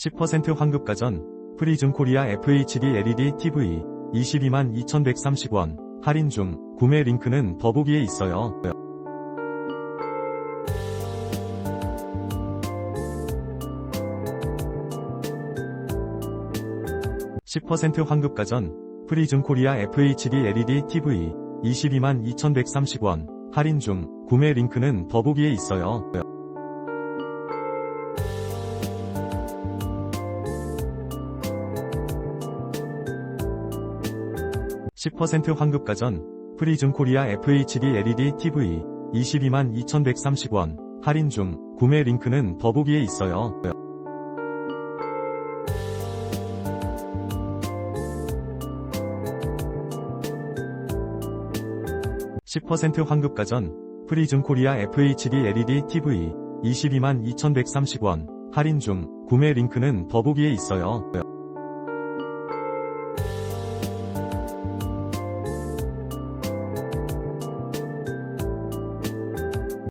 10% 환급 가전, 프리즘 코리아 FHD LED TV 22만 2130원 할인 중 구매 링크는 더보기에 있어요. 10% 환급 가전, 프리즘 코리아 FHD LED TV 22만 2130원 할인 중 구매 링크는 더보기에 있어요. 10% 환급 가전, 프리즘 코리아 FHD LED TV 22만 2130원 할인 중 구매 링크는 더보기에 있어요. 10% 환급 가전, 프리즘 코리아 FHD LED TV 22만 2130원 할인 중 구매 링크는 더보기에 있어요.